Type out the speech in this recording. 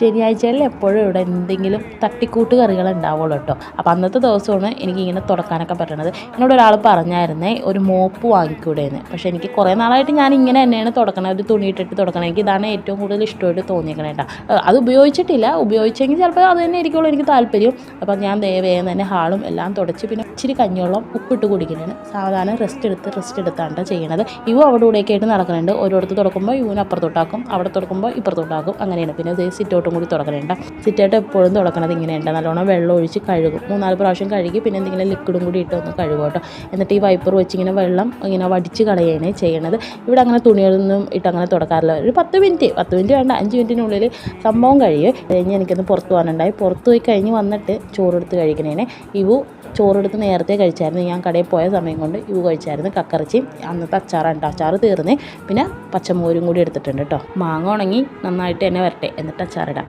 ശനിയാഴ്ചകളിൽ എപ്പോഴും ഇവിടെ എന്തെങ്കിലും തട്ടിക്കൂട്ട് കറികൾ ഉണ്ടാവുള്ളൂ കേട്ടോ. അപ്പോൾ അന്നത്തെ ദിവസമാണ് എനിക്ക് ഇങ്ങനെ തുടക്കാനൊക്കെ പറ്റണത്. എന്നോട് ഒരാൾ പറഞ്ഞായിരുന്നേ ഒരു മോപ്പ് വാങ്ങിക്കൂടെയെന്ന് പക്ഷേ എനിക്ക് കുറേ നാളായിട്ട് ഞാൻ ഇങ്ങനെ തന്നെയാണ് തുടക്കണത്. ഒരു തുണി ഇട്ടിട്ട് തുടക്കണം എനിക്ക് ഇതാണ് ഏറ്റവും കൂടുതൽ ഇഷ്ടമായിട്ട് തോന്നിയേക്കണേ കേട്ടോ. അത് ഉപയോഗിച്ചിട്ടില്ല. ഉപയോഗിച്ചെങ്കിൽ ചിലപ്പോൾ അത് തന്നെ ആയിരിക്കുള്ളൂ എനിക്ക് താല്പര്യം. അപ്പോൾ ഞാൻ വേഗം തന്നെ ഹാളും എല്ലാം തുടച്ച് പിന്നെ ഇച്ചിരി കഞ്ഞിവെള്ളം ഉപ്പിട്ട് കുടിക്കുന്നതാണ്. സാവധാനം റെസ്റ്റ് എടുത്ത് റെസ്റ്റ് എടുത്താണ് ചെയ്യണത്. ഇവ അവിടെ ഇവിടെയൊക്കെ ആയിട്ട് നടക്കുന്നുണ്ട് ഓരോടത്ത് തുടക്കുമ്പോൾ ഇവന് അപ്പുറത്തോട്ടാക്കും. അവിടെ തുടക്കുമ്പോൾ ഇപ്പുറത്തോട്ടാക്കും. അങ്ങനെയാണ്. പിന്നെ ഇതേ സിറ്റൗട്ടും കൂടി തുടക്കണുണ്ട് സിറ്റൗട്ട് എപ്പോഴും തുടക്കണത് ഇങ്ങനെയുണ്ട് നല്ലോണം വെള്ളം ഒഴിച്ച് കഴുകും. മൂന്നാൽ പ്രാവശ്യം കഴുകി പിന്നെ എന്തെങ്കിലും ലിക്വിഡും കൂടി ഇട്ട് ഒന്ന് കഴുകും കേട്ടോ. എന്നിട്ട് ഈ വൈപ്പർ വെച്ച് ഇങ്ങനെ വെള്ളം ഇങ്ങനെ വടിച്ച് കളയാണ് ചെയ്യണത്. ഇവിടെ അങ്ങനെ തുണികളൊന്നും ഇട്ട് അങ്ങനെ തുടക്കാറില്ല. ഒരു പത്ത് മിനിറ്റ് പത്ത് മിനിറ്റ് വേണ്ട. അഞ്ച് മിനിറ്റിനുള്ളിൽ സംഭവം കഴിയും. കഴിഞ്ഞ് എനിക്കൊന്ന് പുറത്ത് പോകാനുണ്ടായി. പുറത്ത് പോയി കഴിഞ്ഞ് വന്നിട്ട് ചോറെടുത്ത് കഴിക്കണേനെ. ഇവു ചോറെടുത്ത് നേരത്തെ കഴിച്ചായിരുന്നു. ഞാൻ കടയിൽ പോയ സമയം കൊണ്ട് ഇവ കഴിച്ചായിരുന്നു. കക്കറച്ചി അന്നത്തെ അച്ചാറാണ് അച്ചാറ് തീർന്നേ. പിന്നെ പച്ചമോരും കൂടി എടുത്തിട്ടുണ്ട് കേട്ടോ. മാങ്ങ ഉണങ്ങി നന്നായിട്ട് എന്നെ വരട്ടെ. എന്നിട്ട് അച്ചാറിടാം